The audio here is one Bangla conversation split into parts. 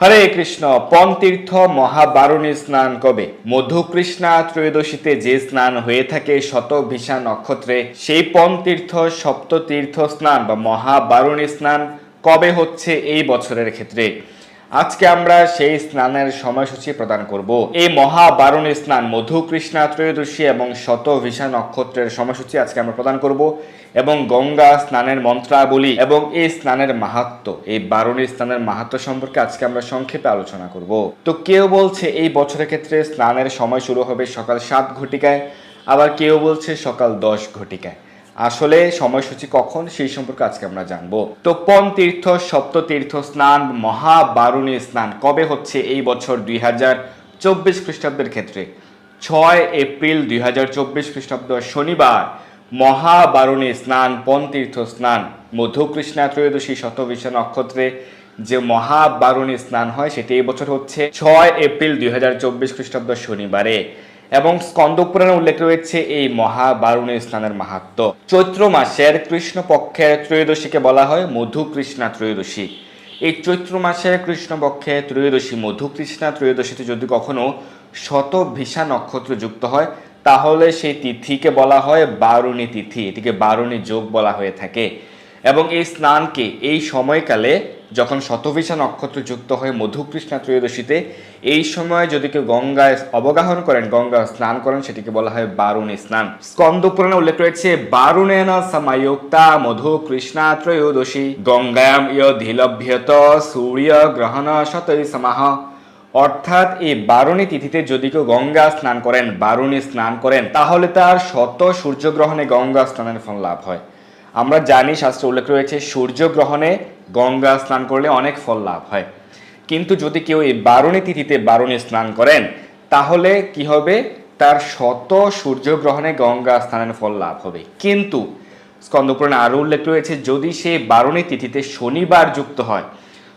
হরে কৃষ্ণ পনতীর্থ মহাবারুণী স্নান কবে? মধুকৃষ্ণা ত্রয়োদশীতে যে স্নান হয়ে থাকে শত ভিসা নক্ষত্রে, সেই পনতীর্থ সপ্ততীর্থ স্নান বা মহাবারুণী স্নান কবে হচ্ছে এই বছরের ক্ষেত্রে? আজকে আমরা সেই স্নানের সময়সূচি প্রদান করব। এই মহাবারুণী স্নান মধু কৃষ্ণা ত্রয়োদশী এবং শত ভিসা নক্ষত্রের সময়সূচি আজকে আমরা প্রদান করব এবং গঙ্গা স্নানের মন্ত্রাবলী এবং এই স্নানের মাহাত্ম এই বারুণী স্নানের মাহাত্ম সম্পর্কে আজকে আমরা সংক্ষেপে আলোচনা করব। তো কেউ বলছে এই বছরের ক্ষেত্রে স্নানের সময় শুরু হবে সকাল সাত ঘটিকায়, আবার কেউ বলছে সকাল দশ ঘটিকায়। আসলে সময়সূচি কখন, সেই সম্পর্কে আজকে আমরা জানব। তো পন তীর্থ সপ্ততীর্থ স্নান, মহাবারুণী স্নান কবে হচ্ছে এই বছর দুই হাজার চব্বিশ খ্রিস্টাব্দের ক্ষেত্রে? ছয় এপ্রিল দুই হাজার চব্বিশ খ্রিস্টাব্দ, শনিবার, মহাবারুণী স্নান, পনতীর্থ স্নান, মধুকৃষ্ণা ত্রয়োদশী শতবিশা নক্ষত্রে যে মহাবারুণী স্নান হয়, সেটি এই বছর হচ্ছে ছয় এপ্রিল দুই হাজার চব্বিশ খ্রিস্টাব্দ, শনিবারে। এবং স্কন্দপুরাণে উল্লেখ রয়েছে এই মহাবারুণী স্নানের মাহাত্ম। চৈত্র মাসের কৃষ্ণ পক্ষের ত্রয়োদশীকে বলা হয় মধুকৃষ্ণা ত্রয়োদশী। এই চৈত্র মাসের কৃষ্ণপক্ষে ত্রয়োদশী মধুকৃষ্ণা ত্রয়োদশীতে যদি কখনো শত ভিসা নক্ষত্র যুক্ত হয়, তাহলে সেই তিথিকে বলা হয় বারুণী তিথি। এটিকে বারুণী যোগ বলা হয়ে থাকে। এবং এই স্নানকে এই সময়কালে যখন শতভিসা নক্ষত্র যুক্ত হয়ে মধুকৃষ্ণা ত্রয়োদশীতে, এই সময় যদি কেউ গঙ্গায় অবগাহন করেন, গঙ্গা স্নান করেন, সেটিকে বলা হয় বারুণী স্নান। স্কন্দ পুরাণে উল্লেখ রয়েছে, বারুণেন সমায়ুক্তা মধুকৃষ্ণা ত্রয়োদশী। গঙ্গায়াম ইয় ধীলভ্যত সূর্য গ্রহণ শতই সমাহ। অর্থাৎ এই বারুণী তিথিতে যদি কেউ গঙ্গা স্নান করেন, বারুণী স্নান করেন, তাহলে তার শত সূর্যগ্রহণে গঙ্গা স্নানের ফল লাভ হয়। আমরা জানি, শাস্ত্রে উল্লেখ রয়েছে, সূর্যগ্রহণে গঙ্গা স্নান করলে অনেক ফল লাভ হয়। কিন্তু যদি কেউ এই বারুণী তিথিতে বারুণী স্নান করেন, তাহলে কি হবে? তার শত সূর্যগ্রহণে গঙ্গা স্নানের ফল লাভ হবে। কিন্তু স্কন্দপুরাণে আরও উল্লেখ রয়েছে, যদি সে বারুণী তিথিতে শনিবার যুক্ত হয়,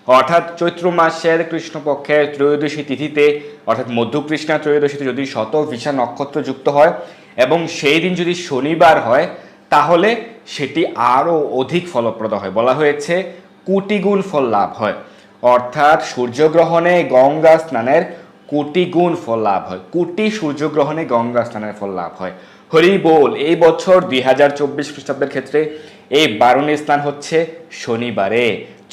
অর্থাৎ চৈত্র মাসের কৃষ্ণপক্ষের ত্রয়োদশী তিথিতে, অর্থাৎ মধ্যকৃষ্ণা ত্রয়োদশীতে যদি শত ভিসা নক্ষত্র যুক্ত হয় এবং সেই দিন যদি শনিবার হয়, তাহলে সেটি আরও অধিক ফলপ্রদ হয়। বলা হয়েছে কোটিগুণ ফল লাভ হয়। অর্থাৎ সূর্যগ্রহণে গঙ্গা স্নানের কোটি গুণ ফল লাভ হয়। কোটি সূর্যগ্রহণে গঙ্গা স্নানের ফল লাভ হয়। হরি বল, এই বছর দুই হাজার চব্বিশ খ্রিস্টাব্দের ক্ষেত্রে এই বারুণী স্নান হচ্ছে শনিবারে,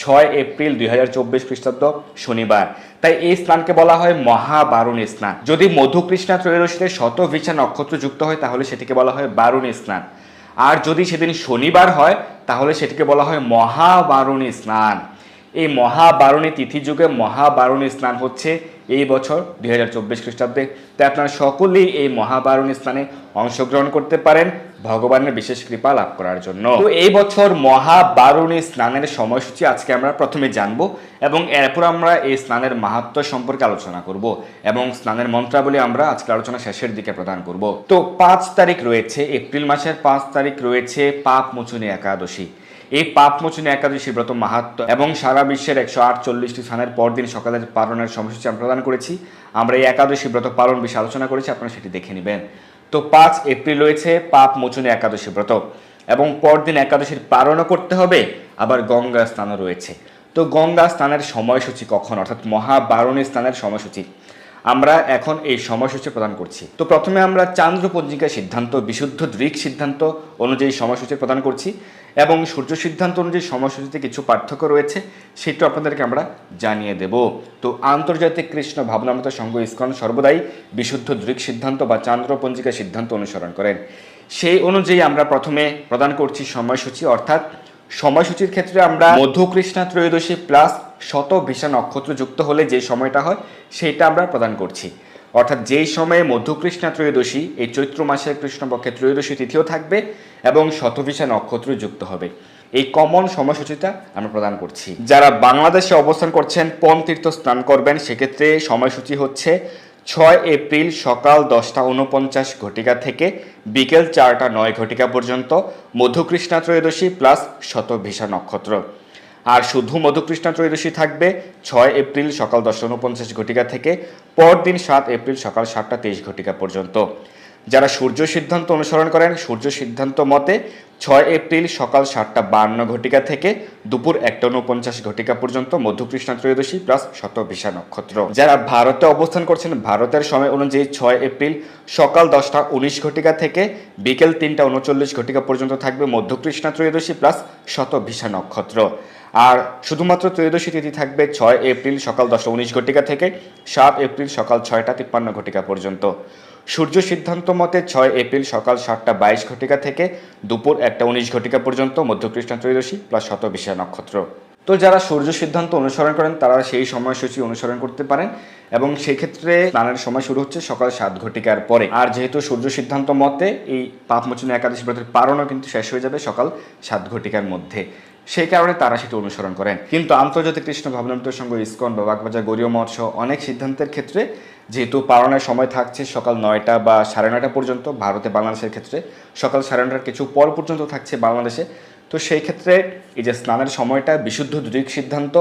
ছয় এপ্রিল দুই হাজার চব্বিশ খ্রিস্টাব্দ শনিবার। তাই এই স্নানকে বলা হয় মহাবারুণী স্নান। যদি মধুকৃষ্ণা ত্রয়োদশীতে শত ভিসা নক্ষত্র যুক্ত হয়, তাহলে সেটিকে বলা হয় বারুণী স্নান। আর যদি সেদিন শনিবার হয়, তাহলে সেটিকে বলা হয় মহাবারুণী স্নান। এই মহাবারুণী তিথি যুগে মহাবারুণী স্নান হচ্ছে এই বছর দুই হাজার চব্বিশ খ্রিস্টাব্দে। তাই আপনারা সকলেই এই মহাবারুণী স্নানে অংশগ্রহণ করতে পারেন ভগবানের বিশেষ কৃপা লাভ করার জন্য। তো এই বছর মহাবারুণী স্নানের সময়সূচি আজকে আমরা প্রথমে জানব এবং এরপর আমরা এই স্নানের মাহাত্ম সম্পর্কে আলোচনা করব এবং স্নানের মন্ত্রাবলী আমরা আজকে আলোচনা শেষের দিকে প্রদান করব। তো পাঁচ তারিখ রয়েছে, এপ্রিল মাসের পাঁচ তারিখ রয়েছে, পাপ মোচনী একাদশী। এই পাপ মোচনী একাদশী ব্রত মাহাত্ম এবং সারা বিশ্বের একশো আটচল্লিশটি স্থানের পরদিন সকালের পালনের সময়সূচি আমরা প্রদান করেছি। আমরা এই একাদশী ব্রত পালন বিষয়ে আলোচনা করেছি, আপনারা সেটি দেখে নেবেন। তো পাঁচ এপ্রিল রয়েছে পাপ মোচনী একাদশী ব্রত এবং পরদিন একাদশীর পালনও করতে হবে, আবার গঙ্গা স্নানও রয়েছে। তো গঙ্গা স্নানের সময়সূচি কখন? অর্থাৎ মহাবারণী স্নানের সময়সূচি। আমরা এখন এই সময়সূচি প্রদান করছি। তো প্রথমে আমরা চান্দ্র পঞ্জিকা সিদ্ধান্ত, বিশুদ্ধ দৃক সিদ্ধান্ত অনুযায়ী সময়সূচি প্রদান করছি এবং সূর্য সিদ্ধান্ত অনুযায়ী সময়সূচিতে কিছু পার্থক্য রয়েছে, সেটা আপনাদেরকে আমরা জানিয়ে দেব। তো আন্তর্জাতিক কৃষ্ণ ভাবনামৃত সংঘ ইস্কন সর্বদাই বিশুদ্ধ দৃক সিদ্ধান্ত বা চান্দ্র পঞ্জিকা সিদ্ধান্ত অনুসরণ করেন। সেই অনুযায়ী আমরা প্রথমে প্রদান করছি সময়সূচি, অর্থাৎ সময়সূচির ক্ষেত্রে আমরা মধ্যকৃষ্ণা ত্রয়োদশী প্লাস শত ভিসা নক্ষত্র যুক্ত হলে যে সময়টা হয় সেইটা আমরা প্রদান করছি। অর্থাৎ যেই সময়ে মধ্যকৃষ্ণা ত্রয়োদশী, এই চৈত্র মাসের কৃষ্ণপক্ষে ত্রয়োদশী তিথিও থাকবে এবং শতভিসা নক্ষত্র যুক্ত হবে। এই কমন সময়সূচিটা আমরা প্রদান করছি। যারা বাংলাদেশে অবস্থান করছেন পন তীর্থ স্নান করবেন, সেক্ষেত্রে সময়সূচি হচ্ছে ছয় এপ্রিল সকাল দশটা উনপঞ্চাশ ঘটিকা থেকে বিকেল চারটা নয় ঘটিকা পর্যন্ত মধুকৃষ্ণা ত্রয়োদশী প্লাস শতভিসা নক্ষত্র। আর শুধু মধুকৃষ্ণা ত্রয়োদশী থাকবে, ছয় এপ্রিল সকাল দশটা উনপঞ্চাশ ঘটিকা থেকে, পরদিন সাত এপ্রিল সকাল সাতটা তেইশ ঘটিকা পর্যন্ত। যারা সূর্য সিদ্ধান্ত অনুসরণ করেন, সূর্য সিদ্ধান্ত মতে ছয় এপ্রিল সকাল সাতটা বান্ন ঘটিকা থেকে দুপুর একটা উনপঞ্চাশ ঘটিকা পর্যন্ত মধ্যকৃষ্ণ ত্রয়োদশী প্লাস শতভিষা নক্ষত্র যারা ভারতে অবস্থান করছেন, ভারতের সময় অনুযায়ী ছয় এপ্রিল সকাল দশটা উনিশ ঘটিকা থেকে বিকেল তিনটা উনচল্লিশ ঘটিকা পর্যন্ত থাকবে মধ্যকৃষ্ণ ত্রয়োদশী প্লাস শতভিষা নক্ষত্র আর শুধুমাত্র ত্রয়োদশী তিথি থাকবে ছয় এপ্রিল সকাল দশটা উনিশ ঘটিকা থেকে সাত এপ্রিল সকাল ছয়টা তিপ্পান্ন ঘটিকা পর্যন্ত। সূর্য সিদ্ধান্ত মতে ছয় এপ্রিল সকাল সাতটা বাইশ ঘটিকা থেকে দুপুর একটা উনিশ ঘটিকা পর্যন্ত মধ্যকৃষ্ণ ত্রয়োদশী প্লাস শতবিশা নক্ষত্র। তো যারা সূর্য সিদ্ধান্ত অনুসরণ করেন, তারা সেই সময়সূচি অনুসরণ করতে পারেন এবং সেক্ষেত্রে স্নানের সময় শুরু হচ্ছে সকাল সাত ঘটিকার পরে। আর যেহেতু সূর্য সিদ্ধান্ত মতে এই পাপমোচনী একাদশী ব্রতের পারণও কিন্তু শেষ হয়ে যাবে সকাল সাত ঘটিকার মধ্যে। সেই কারণে তারা সেটা অনুসরণ করেন। কিন্তু আন্তর্জাতিক কৃষ্ণ ভাবনামৃত সংঘ, ইস্কন বা বাগবাজার গৌরীয় মঠ সহ অনেক সিদ্ধান্তের ক্ষেত্রে যেহেতু পালনের সময় থাকছে সকাল নয়টা বা সাড়ে নয়টা পর্যন্ত, ভারতে বাংলাদেশের ক্ষেত্রে সকাল সাড়ে নয়টার কিছু পর পর্যন্ত থাকছে বাংলাদেশে। তো সেই ক্ষেত্রে এই যে স্নানের সময়টা, বিশুদ্ধ দৃক সিদ্ধান্ত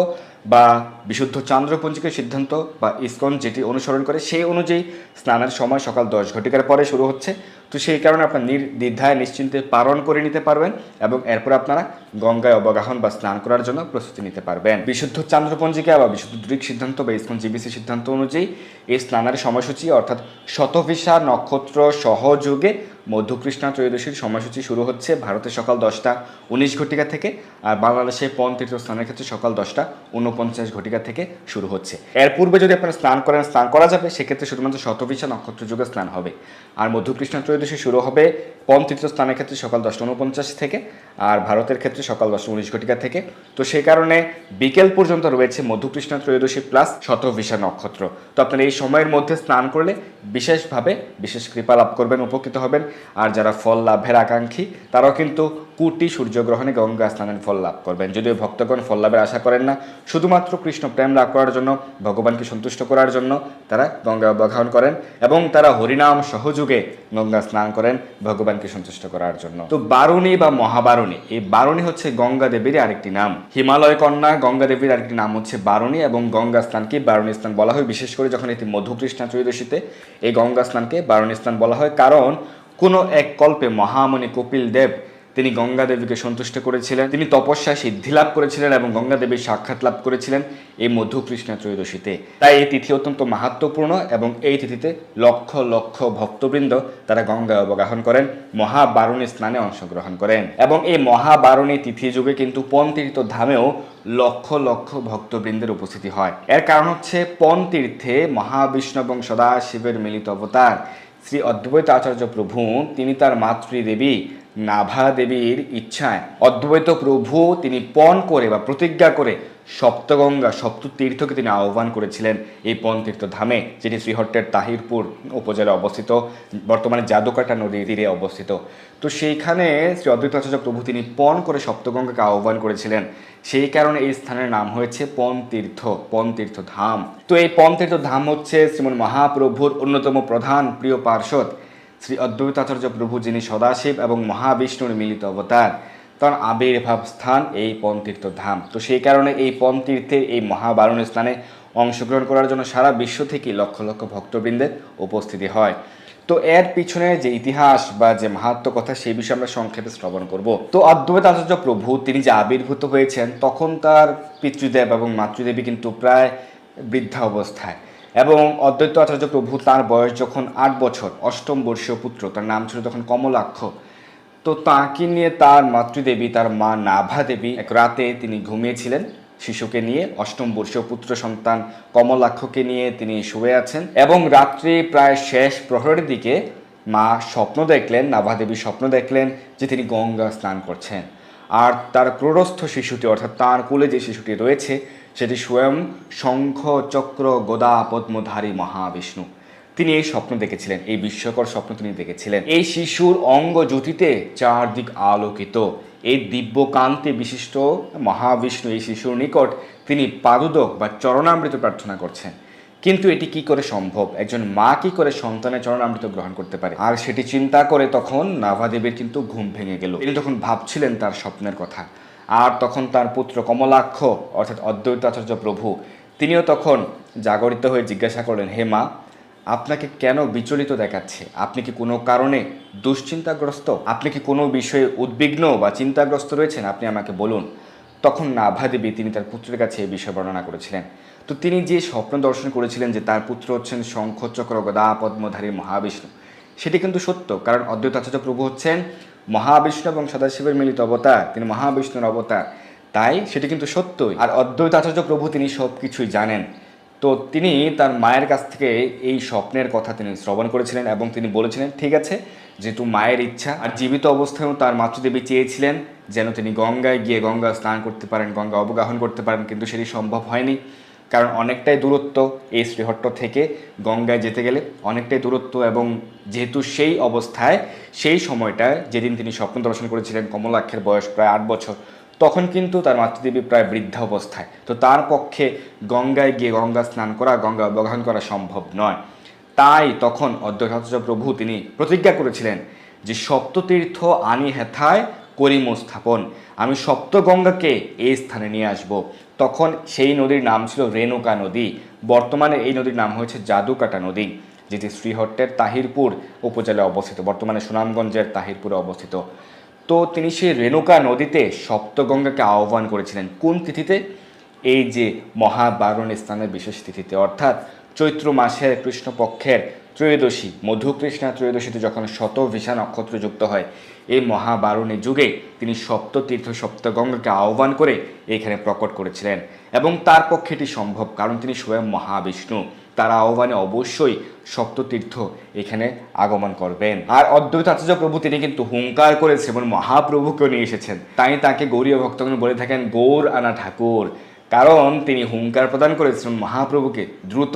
বা বিশুদ্ধ চান্দ্রপঞ্জিকের সিদ্ধান্ত বা ইস্কন যেটি অনুসরণ করে, সেই অনুযায়ী স্নানের সময় সকাল দশ ঘটিকার পরে শুরু হচ্ছে। তো সেই কারণে আপনার নির্দ্বিধায় নিশ্চিন্তে পালন করে নিতে পারবেন এবং এরপর আপনারা গঙ্গায় অবগাহন বা স্নান করার জন্য প্রস্তুতি নিতে পারবেন। বিশুদ্ধ চান্দ্রপঞ্জিকা বা বিশুদ্ধ দৃক সিদ্ধান্ত বা ইস্কন জিবিসি সিদ্ধান্ত অনুযায়ী এই স্নানের সময়সূচি অর্থাৎ শতভিসা নক্ষত্র সহযোগে মধ্যকৃষ্ণা ত্রয়োদশীর সময়সূচি শুরু হচ্ছে ভারতে সকাল দশটা উনিশ ঘটিকা থেকে আর বাংলাদেশে পন তীর্থ স্নানের ক্ষেত্রে সকাল দশটা উনপঞ্চাশ ঘটিকা থেকে শুরু হচ্ছে। এর পূর্বে যদি আপনারা স্নান করেন, স্নান করা যাবে, সেক্ষেত্রে শুধুমাত্র শতভিসা নক্ষত্র যুগে স্নান হবে। আর মধ্যকৃষ্ণ ত্রয়োদশী শুরু হবে পম তৃতীয় স্থানের ক্ষেত্রে সকাল দশটা উনপঞ্চাশ থেকে আর ভারতের ক্ষেত্রে সকাল দশটা উনিশ ঘটিকা থেকে। তো সেই কারণে বিকেল পর্যন্ত রয়েছে মধুকৃষ্ণা ত্রয়োদশী প্লাস শতভিষা নক্ষত্র। তো আপনারা এই সময়ের মধ্যে স্নান করলে বিশেষভাবে বিশেষ কৃপা লাভ করবেন, উপকৃত হবেন। আর যারা ফল লাভের আকাঙ্ক্ষী, তারাও কিন্তু কুটি সূর্যগ্রহণে গঙ্গা স্নানের ফল লাভ করবেন। যদিও ভক্তগণ ফল লাভের আশা করেন না, শুধুমাত্র কৃষ্ণ প্রেম লাভ করার জন্য, ভগবানকে সন্তুষ্ট করার জন্য তারা গঙ্গা অবগাহন করেন এবং তারা হরিনাম সহযোগে গঙ্গা স্নান করেন ভগবানকে সন্তুষ্ট করার জন্য। তো বারুণী বা মহাবারুণী, এই বারুণী হচ্ছে গঙ্গা দেবীর আরেকটি নাম। হিমালয় কন্যা গঙ্গা দেবীর আরেকটি নাম হচ্ছে বারুণী এবং গঙ্গা স্নানকে বারুণী স্নান বলা হয়, বিশেষ করে যখন এটি মধুকৃষ্ণা ত্রয়োদশীতে এই গঙ্গা স্নানকে বারুণী স্নান বলা হয়। কারণ কোনো এক কল্পে মহামণি কপিল দেব তিনি গঙ্গা দেবীকে সন্তুষ্ট করেছিলেন। তিনি তপস্যা, সিদ্ধি লাভ করেছিলেন এবং গঙ্গা দেবীর সাক্ষাৎ লাভ করেছিলেন এই মধুকৃষ্ণ ত্রয়োদশীতে। তাই এই তিথি অত্যন্ত মাহাত্মপূর্ণ এবং এই তিথিতে লক্ষ লক্ষ ভক্তবৃন্দ তারা গঙ্গা অবগাহন করেন, মহাবারণী স্নানে অংশগ্রহণ করেন এবং এই মহাবারণী তিথি যুগে কিন্তু পনতীর্থ ধামেও লক্ষ লক্ষ ভক্তবৃন্দের উপস্থিতি হয়। এর কারণ হচ্ছে পন তীর্থে মহাবিষ্ণু এবং সদাশিবের মিলিত অবতার শ্রী অদ্বৈত আচার্য প্রভু, তিনি তার মাতৃদেবী নাভা দেবীর ইচ্ছায় অদ্বৈত প্রভু তিনি পণ করে বা প্রতিজ্ঞা করে সপ্তগঙ্গা সপ্ত তীর্থকে তিনি আহ্বান করেছিলেন এই পণ তীর্থ ধামে যেটি শ্রীহট্টের তাহিরপুর উপজেলায় অবস্থিত, বর্তমানে জাদুকাটা নদীর তীরে অবস্থিত। তো সেইখানে শ্রী অদ্বৈত আচার্য প্রভু তিনি পণ করে সপ্তগঙ্গাকে আহ্বান করেছিলেন। সেই কারণে এই স্থানের নাম হয়েছে পণ তীর্থ পণ তীর্থ ধাম তো এই পণ তীর্থ ধাম হচ্ছে শ্রীমন মহাপ্রভুর অন্যতম প্রধান প্রিয় পার্শ্বদ। শ্রী অদ্বৈতাচার্য প্রভু যিনি সদাশিব এবং মহাবিষ্ণুর মিলিত অবতার, তার আবির্ভাব স্থান এই পনতীর্থ ধাম তো সেই কারণে এই পনতীর্থের এই মহাবারণ স্থানে অংশগ্রহণ করার জন্য সারা বিশ্ব থেকে লক্ষ লক্ষ ভক্তবৃন্দের উপস্থিতি হয়। তো এর পিছনে যে ইতিহাস বা যে মাহাত্ম কথা সেই বিষয়ে আমরা সংক্ষেপে শ্রবণ করব। তো অদ্বৈত আচার্য প্রভু, তিনি যে আবির্ভূত হয়েছেন, তখন তার পিতৃদেব এবং মাতৃদেবী কিন্তু প্রায় বৃদ্ধা অবস্থায়। এবং অদ্বৈত আচার্য প্রভু তার বয়স যখন আট বছর, অষ্টম বর্ষীয় পুত্র, তার নাম ছিল তখন কমলাক্ষ, তো তাকে নিয়ে তার মাতৃদেবী, তার মা নাভা দেবী এক রাতে তিনি ঘুমিয়েছিলেন শিশুকে নিয়ে, অষ্টম বর্ষীয় পুত্র সন্তান কমলাক্ষকে নিয়ে তিনি শুয়ে আছেন এবং রাত্রি প্রায় শেষ প্রহরের দিকে মা স্বপ্ন দেখলেন, নাভা দেবী স্বপ্ন দেখলেন যে তিনি গঙ্গা স্নান করছেন। আর তার ক্রোড়স্থ শিশুটি, অর্থাৎ তার কোলে যে শিশুটি রয়েছে, সেটি স্বয়ং শঙ্খ চক্র গদা পদ্মধারী মহাবিষ্ণু। তিনি এই স্বপ্ন দেখেছিলেন, এই বিস্ময়কর স্বপ্ন তিনি দেখেছিলেন। এই শিশুর অঙ্গ জ্যোতিতে চারদিক আলোকিত। এই দিব্য কান্তি বিশিষ্ট মহাবিষ্ণু, এই শিশুর নিকট তিনি পাদুদক বা চরণামৃত প্রার্থনা করছেন। কিন্তু এটি কি করে সম্ভব? একজন মা কি করে সন্তানের চরণামৃত গ্রহণ করতে পারে? আর সেটি চিন্তা করে তখন নাভাদেবীর কিন্তু ঘুম ভেঙে গেল। তিনি তখন ভাবছিলেন তার স্বপ্নের কথা। আর তখন তার পুত্র কমলাক্ষ, অর্থাৎ অদ্বৈত আচার্য প্রভু, তিনিও তখন জাগরিত হয়ে জিজ্ঞাসা করলেন, হে মা, আপনাকে কেন বিচলিত দেখাচ্ছে? আপনি কি কোনো কারণে দুশ্চিন্তাগ্রস্ত? আপনি কি কোনো বিষয়ে উদ্বিগ্ন বা চিন্তাগ্রস্ত রয়েছেন? আপনি আমাকে বলুন। তখন নাভা দেবী তিনি তার পুত্রের কাছে এই বিষয় বর্ণনা করেছিলেন। তো তিনি যে স্বপ্ন দর্শন করেছিলেন যে তার পুত্র হচ্ছেন শঙ্খচক্র গদা পদ্মধারী মহাবিষ্ণু, সেটি কিন্তু সত্য, কারণ অদ্বৈত আচার্য প্রভু হচ্ছেন মহাবিষ্ণু এবং সদাশিবের মিলিত অবতার, তিনি মহাবিষ্ণুর অবতার। তাই সেটি কিন্তু সত্যই। আর অদ্বৈত আচার্য প্রভু তিনি সব কিছুই জানেন। তো তিনি তার মায়ের কাছ থেকে এই স্বপ্নের কথা তিনি শ্রবণ করেছিলেন এবং তিনি বলেছিলেন, ঠিক আছে যেহেতু মায়ের ইচ্ছা, আর জীবিত অবস্থায়ও তার মাতৃদেবী চেয়েছিলেন যেন তিনি গঙ্গায় গিয়ে গঙ্গা স্নান করতে পারেন, গঙ্গা অবগাহন করতে পারেন, কিন্তু সেটি সম্ভব হয়নি। কারণ অনেকটাই দূরত্ব এই শ্রীহট্ট থেকে গঙ্গায় যেতে গেলে, অনেকটাই দূরত্ব এবং যেহেতু সেই অবস্থায়, সেই সময়টায় যেদিন তিনি স্বপ্ন দর্শন করেছিলেন, কমলাক্ষের বয়স প্রায় আট বছর, তখন কিন্তু তার মাতৃদেবী প্রায় বৃদ্ধা অবস্থায়। তো তার পক্ষে গঙ্গায় গিয়ে গঙ্গা স্নান করা, গঙ্গা অবগাহন করা সম্ভব নয়। তাই তখন অদ্বৈতাচার্য প্রভু তিনি প্রতিজ্ঞা করেছিলেন যে সপ্ততীর্থ আনি হেথায় করিম স্থাপন। আমি সপ্তগঙ্গাকে এই স্থানে নিয়ে আসব। তখন সেই নদীর নাম ছিল রেণুকা নদী। বর্তমানে এই নদীর নাম হয়েছে জাদুকাটা নদী, যেটি শ্রীহট্টের তাহিরপুর উপজেলায় অবস্থিত, বর্তমানে সুনামগঞ্জের তাহিরপুরে অবস্থিত। তো তিনি সেই রেণুকা নদীতে সপ্তগঙ্গাকে আহ্বান করেছিলেন। কোন তিথিতে? এই যে মহাবারণ স্থানের বিশেষ তিথিতে। অর্থাৎ চৈত্র মাসের কৃষ্ণপক্ষের ত্রয়োদশী, মধুকৃষ্ণা ত্রয়োদশীতে যখন শত ভিসা নক্ষত্র যুক্ত হয়, এই মহাবারণী যুগে তিনি সপ্ততীর্থ সপ্তগঙ্গাকে আহ্বান করে এখানে প্রকট করেছিলেন। এবং তার পক্ষে এটি সম্ভব, কারণ তিনি স্বয়ং মহাবিষ্ণু। তার আহ্বানে অবশ্যই সপ্ততীর্থ এখানে আগমন করবেন। আর অদ্বৈত আচার্য প্রভু তিনি কিন্তু হুঙ্কার করেছেন এবং মহাপ্রভুকেও নিয়ে এসেছেন। তাই তাকে গৌরীয় ভক্তগণ বলে থাকেন, গৌর আনা ঠাকুর। কারণ তিনি হুঙ্কার প্রদান করেছেন মহাপ্রভুকে, দ্রুত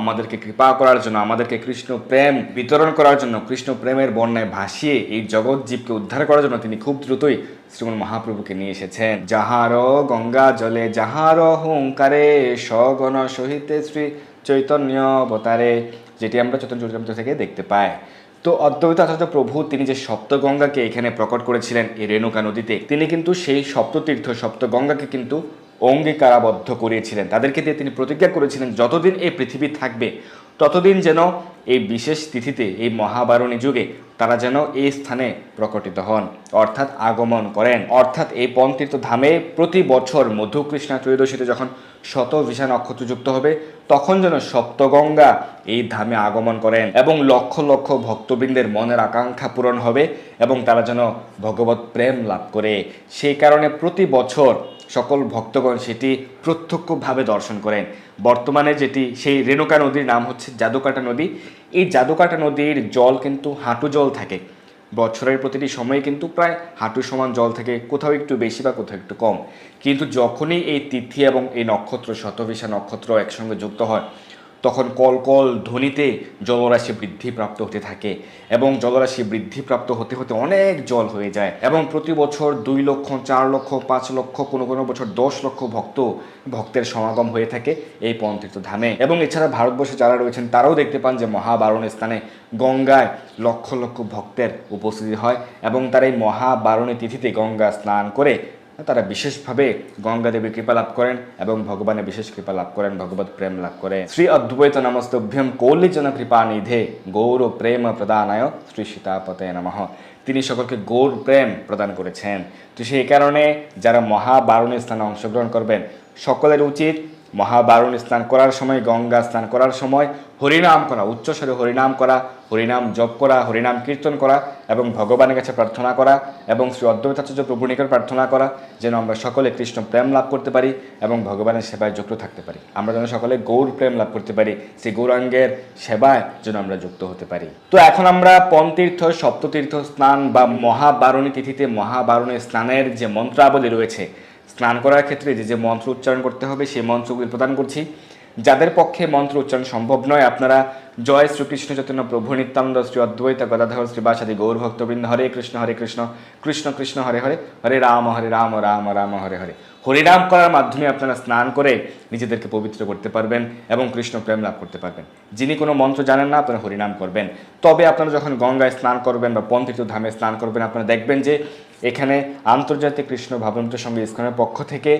আমাদেরকে কৃপা করার জন্য, আমাদেরকে কৃষ্ণ প্রেম বিতরণ করার জন্য, কৃষ্ণ প্রেমের বন্যায় ভাসিয়ে এই জগৎ জীবকে উদ্ধার করার জন্য তিনি খুব দ্রুতই শ্রীমন মহাপ্রভুকে নিয়ে এসেছেন। যাহার গঙ্গা জলে, যাহার হুঙ্কারে সগণ সহিতে শ্রী চৈতন্য অবতারে, যেটি আমরা চৈতন্য চরিতামৃত থেকে দেখতে পাই। তো অদ্বৈত আচার্য প্রভু তিনি যে সপ্তগঙ্গাকে এখানে প্রকট করেছিলেন এই রেণুকা নদীতে, তিনি কিন্তু সেই সপ্ততীর্থ সপ্তগঙ্গাকে কিন্তু অঙ্গীকারাবদ্ধ করিয়েছিলেন। তাদেরকে দিয়ে তিনি প্রতিজ্ঞা করেছিলেন, যতদিন এই পৃথিবী থাকবে, ততদিন যেন এই বিশেষ তিথিতে, এই মহাবারণী যুগে তারা যেন এই স্থানে প্রকটিত হন। অর্থাৎ আগমন করেন। অর্থাৎ এই পন্তীর্থ ধামে প্রতি বছর মধুকৃষ্ণা ত্রয়োদশীতে যখন শত ভিসা নক্ষত্র যুক্ত হবে, তখন যেন সপ্তগঙ্গা এই ধামে আগমন করেন এবং লক্ষ লক্ষ ভক্তবৃন্দের মনের আকাঙ্ক্ষা পূরণ হবে এবং তারা যেন ভগবত প্রেম লাভ করে। সেই কারণে প্রতি বছর সকল ভক্তগণ সেটি প্রত্যক্ষভাবে দর্শন করেন। বর্তমানে যেটি সেই রেণুকা নদীর নাম হচ্ছে জাদুকাটা নদী। এই জাদুকাটা নদীর জল কিন্তু হাঁটু জল থাকে। বছরের প্রতিটি সময়ে কিন্তু প্রায় হাঁটু সমান জল থাকে, কোথাও একটু বেশি বা কোথাও একটু কম। কিন্তু যখনই এই তিথি এবং এই নক্ষত্র, শতভিসা নক্ষত্র একসঙ্গে যুক্ত হয় তখন কলকল ধ্বনিতে জলরাশি বৃদ্ধিপ্রাপ্ত হতে থাকে এবং জলরাশি বৃদ্ধিপ্রাপ্ত হতে হতে অনেক জল হয়ে যায় এবং প্রতি বছর দুই লক্ষ, চার লক্ষ, পাঁচ লক্ষ, কোনো কোনো বছর দশ লক্ষ ভক্ত, ভক্তের সমাগম হয়ে থাকে এই পন্থিত ধামে। এবং এছাড়া ভারতবর্ষে যারা রয়েছেন, তারাও দেখতে পান যে মহাবারণ স্থানে গঙ্গায় লক্ষ লক্ষ ভক্তের উপস্থিতি হয় এবং তারা এই মহাবারণী তিথিতে গঙ্গা স্নান করে তারা বিশেষভাবে গঙ্গা দেবী কৃপা লাভ করেন এবং ভগবানের বিশেষ কৃপা লাভ করেন, ভগবত প্রেম লাভ করে। শ্রী অদ্বৈত নমস্তভ্যম কৌলিজন কৃপা নিধে গৌর প্রেম প্রদানায় শ্রী সীতাপতে নমঃ। তিনি সকলকে গৌর প্রেম প্রদান করেছেন। তো সেই কারণে যারা মহাবারণী স্থানে অংশগ্রহণ করবেন, সকলের উচিত মহাবারণ স্নান করার সময়, গঙ্গা স্নান করার সময়, হরিনাম করা, উচ্চস্বরে হরিনাম করা, হরিনাম জপ করা, হরিনাম কীর্তন করা এবং ভগবানের কাছে প্রার্থনা করা এবং শ্রী অদ্বৈতাচার্য প্রভু নিকট প্রার্থনা করা যেন আমরা সকলে কৃষ্ণ প্রেম লাভ করতে পারি এবং ভগবানের সেবায় যুক্ত থাকতে পারি। আমরা যেন সকলে গৌর প্রেম লাভ করতে পারি সেই গৌরাঙ্গের সেবায় যেন আমরা যুক্ত হতে পারি। তো এখন আমরা পনতীর্থ সপ্ততীর্থ স্নান বা মহাবারণী তিথিতে মহাবারণী স্নানের যে মন্ত্রাবলী রয়েছে স্নান করার ক্ষেত্রে যে যে মন্ত্র উচ্চারণ করতে হবে, সেই মন্ত্রগুলি প্রদান করছি। যাদের পক্ষে মন্ত্র উচ্চারণ সম্ভব নয়, আপনারা জয় শ্রীকৃষ্ণ চৈতন্য প্রভু নিত্যানন্দ শ্রী অদ্বৈত গদাধর শ্রীবাসাদি গৌর ভক্তবৃন্দ, হরে কৃষ্ণ হরে কৃষ্ণ কৃষ্ণ কৃষ্ণ, হরে হরে হরে রাম হরে রাম রাম রাম, হরে হরে। হরিনাম করার মাধ্যমে আপনারা স্নান করে নিজেদেরকে পবিত্র করতে পারবেন এবং কৃষ্ণ প্রেম লাভ করতে পারবেন। যিনি কোনো মন্ত্র জানেন না, আপনারা হরিনাম করবেন। তবে আপনারা যখন গঙ্গায় স্নান করবেন বা পন্থিত ধামে স্নান করবেন, আপনারা দেখবেন যে এখানে আন্তর্জাতিক কৃষ্ণ ভাবন্ত সঙ্গে ইস্কনের পক্ষ থেকে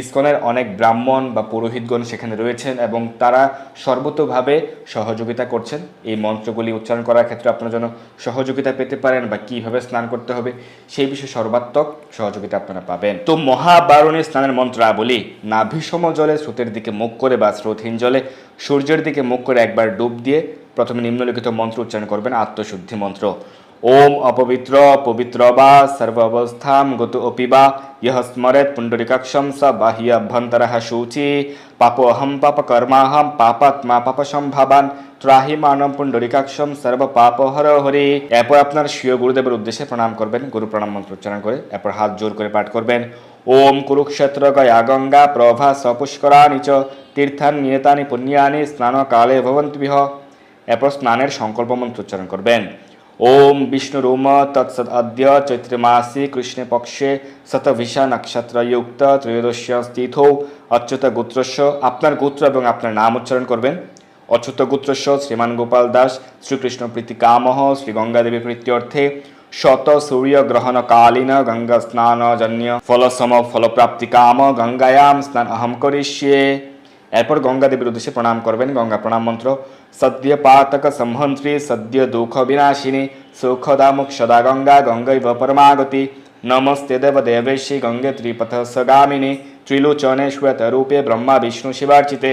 ইস্কনের অনেক ব্রাহ্মণ বা পুরোহিতগণ সেখানে রয়েছেন এবং তারা সর্বতোভাবে সহযোগিতা করছেন। এই মন্ত্রগুলি উচ্চারণ করার ক্ষেত্রে আপনারা যেন সহযোগিতা পেতে পারেন বা কীভাবে স্নান করতে হবে, সেই বিষয়ে সর্বাত্মক সহযোগিতা আপনারা পাবেন। তো মহাবারণী স্নানের মন্ত্রাবলী, নাভিসম জলে স্রোতের দিকে মুখ করে বা স্রোতহীন জলে সূর্যের দিকে মুখ করে একবার ডুব দিয়ে প্রথমে নিম্নলিখিত মন্ত্র উচ্চারণ করবেন, আত্মশুদ্ধি মন্ত্র। ওম অপবিত্র পবিত্র বা সর্ব অবস্থাম গত অপি বা ইহ স্মরেত পুণ্ডরিকাক্ষম স বাহ্য অভ্যন্তর শুচি পাপোহম পাপ কর্মাহম পাপাত্মা পাপ সম্ভাবান ত্রাহি মানব পুণ্ডরিকাক্ষম সর্ব পাপ হর হরি এরপর আপনার স্বীয় গুরুদেবের উদ্দেশ্যে প্রণাম করবেন, গুরু প্রণাম মন্ত্র উচ্চারণ করে, এরপর হাত জোর করে পাঠ করবেন। ওম কুরুক্ষেত্র গয়া গঙ্গা, প্রভা সপুষ্করানি চ, তীর্থান নিয়তানি পুণ্যানি স্নান কালে ভবন্তি বিহ। এরপর স্নানের সংকল্প মন্ত্র উচ্চারণ করবেন। অদ্য চৈত্র মাসে কৃষ্ণ পক্ষে শতভিষা নক্ষত্রযুক্ত ত্রয়োদশ তীর্থৌ অচ্যুত গোত্রস্য আপনার গোত্র এবং আপনার নাম উচ্চারণ করবেন। অচ্যুত গোত্রস্য শ্রীমান গোপাল দাস, শ্রীকৃষ্ণ প্রীতি কামহ শ্রী গঙ্গাদেবী প্রীত্যর্থে শত সূর্য গ্রহণ কালীন গঙ্গা স্নান জন্য ফলসম ফলপ্রাপ্তি কাম গঙ্গায়াম স্নান অহম করিষ্যে। এরপর গঙ্গা দেবীর উদ্দেশ্যে প্রণাম করবেন। গঙ্গা প্রণাম মন্ত্র, সদ্য পাতক সম্হন্ত্রী সদ্য দুঃখ বিনাশিনী সুখদা মুক্ষদা গঙ্গা, গঙ্গৈব পরমাগতি। নমস্তে দেব দেবেশী গঙ্গে ত্রিপথ সগামিনী ত্রিলোচনে শ্বেত রূপে ব্রহ্মা, বিষ্ণু, শিবার্চিতে।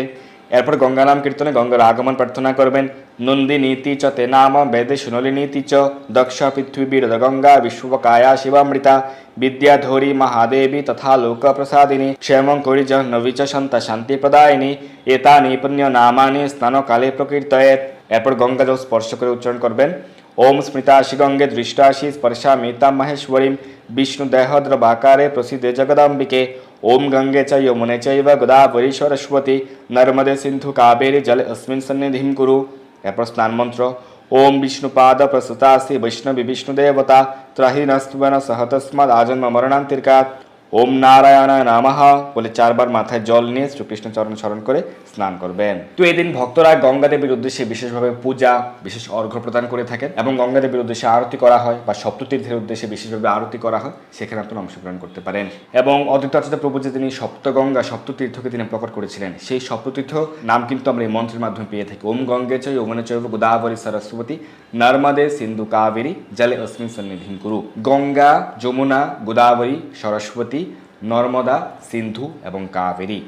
এরপর গঙ্গা নাম কীর্তনে গঙ্গার আগমন প্রার্থনা করবেন। নন্দী নীতি চ তে নাম বেদে শুনলি নীতি চ। দক্ষ পৃথ্বী গঙ্গা, বিশ্বকায়া, শিবামৃতা। বিদ্যাধরী মহাদেবী তথা লোক প্রসাদিনী করি করিজ চ সন্ত শান্তি প্রদায়িনী। এতানি পুণ্য নামানি স্নানকালে প্রকীর্তয়েত এরপর গঙ্গা জল স্পর্শ করে উচ্চারণ করবেন। ಓಂ ಸ್ಮೃತಾಶಿಗಂಗೆ ದೃಷ್ಟಾಶಿ ಸ್ಪರ್ಶಾಮಿ ತಾಂ ಮಹೇಶ್ವರಿಂ ವಿಷ್ಣು ದೇಹದ್ರಭಾಕಾರೆ ಪ್ರಸಿದ್ಧೆ ಜಗದಾಂಬಿಕೆ ಓಂ ಗಂಗೆ ಚ ಯಮುನೆ ಚೈವ ಗೋದಾವರಿ ಸರಸ್ವತಿ ನರ್ಮದೆ ಸಿಂಧು ಕಾವೇರಿ ಜಲ ಅಸ್ಮಿನ್ ಸನ್ನಿಧಿಂ ಕುರು এরপর স্নান মন্ত্র। ওম বিষ্ণুপাদ প্রসূতাসি বৈষ্ণবি বিষ্ণুদেবতা ত্রাহি নস্তুবন সহতস্মাদ আজন্ম মরণান্তির কাত। ওম নারায়ণ নামহ। বলে চারবার মাথায় জল নিয়ে শ্রীকৃষ্ণচরণ স্মরণ করে স্নান করবেন। তো এদিন ভক্তরা গঙ্গা দেবীর উদ্দেশ্যে বিশেষভাবে পূজা, বিশেষ অর্ঘ্য প্রদান করে থাকেন এবং গঙ্গা দেবীর উদ্দেশ্যে আরতি করা হয় বা সপ্ততীর্থের উদ্দেশ্যে বিশেষভাবে আরতি করা হয়, সেখানে আপনারা অংশগ্রহণ করতে পারেন। এবং অদ্বৈতাচার্য প্রভু যে তিনি সপ্তগঙ্গা সপ্ততীর্থকে তিনি প্রকট করেছিলেন, সেই সপ্ততীর্থ নাম কিন্তু আমরা এই মন্ত্রের মাধ্যমে পেয়ে থাকি। ওম গঙ্গে চৈ, ওমনে চৈব, গোদাবরী সরস্বতী, নর্মদে সিন্ধু কাবেরী, জলে অস্মিন সন্নিধিম কুরু। গঙ্গা, যমুনা, গোদাবরী, সরস্বতী, নর্মদা, সিন্ধু এবং কাবেরী।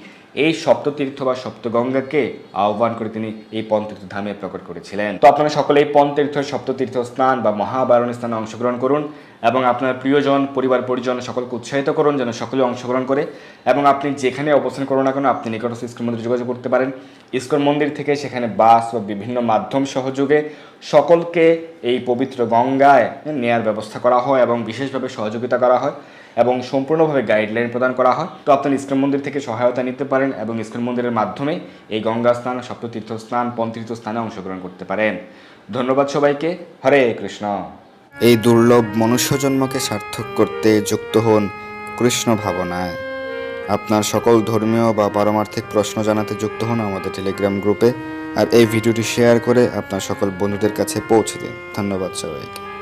এই সপ্ততীর্থ বা সপ্তগঙ্গাকে আহ্বান করে তিনি এই পন্তীর্থ ধামে প্রকট করেছিলেন। তো আপনারা সকলে এই পন্তীর্থ সপ্ততীর্থ স্নান বা মহাবারণ স্থানে অংশগ্রহণ করুন এবং আপনার প্রিয়জন, পরিবার, পরিজন সকলকে উৎসাহিত করুন যেন সকলে অংশগ্রহণ করে এবং আপনি যেখানে অবস্থান করুন না কেন, আপনি নিকটস্থ ইস্কন মন্দিরে যোগাযোগ করতে পারেন। ইস্কন মন্দির থেকে সেখানে বাস বা বিভিন্ন মাধ্যম সহযোগে সকলকে এই পবিত্র গঙ্গায় নেয়ার ব্যবস্থা করা হয় এবং বিশেষভাবে সহযোগিতা করা হয়। এবং সম্পূর্ণভাবে গাইডলাইন প্রদান করা হয়। তো আপনার ইস্কন মন্দির থেকে সহায়তা নিতে পারেন এবং ইস্কন মন্দিরের মাধ্যমে এই গঙ্গা স্নান, সপ্ততীর্থ স্নান পন্তীর্থ স্থানে অংশগ্রহণ করতে পারেন। ধন্যবাদ সবাইকে। হরে কৃষ্ণ। এই দুর্লভ মনুষ্যজন্মকে সার্থক করতে যুক্ত হন কৃষ্ণ ভাবনায়। আপনার সকল ধর্মীয় বা পারমার্থিক প্রশ্ন জানাতে যুক্ত হন আমাদের টেলিগ্রাম গ্রুপে আর এই ভিডিওটি শেয়ার করে আপনার সকল বন্ধুদের কাছে পৌঁছে দিন। ধন্যবাদ সবাইকে।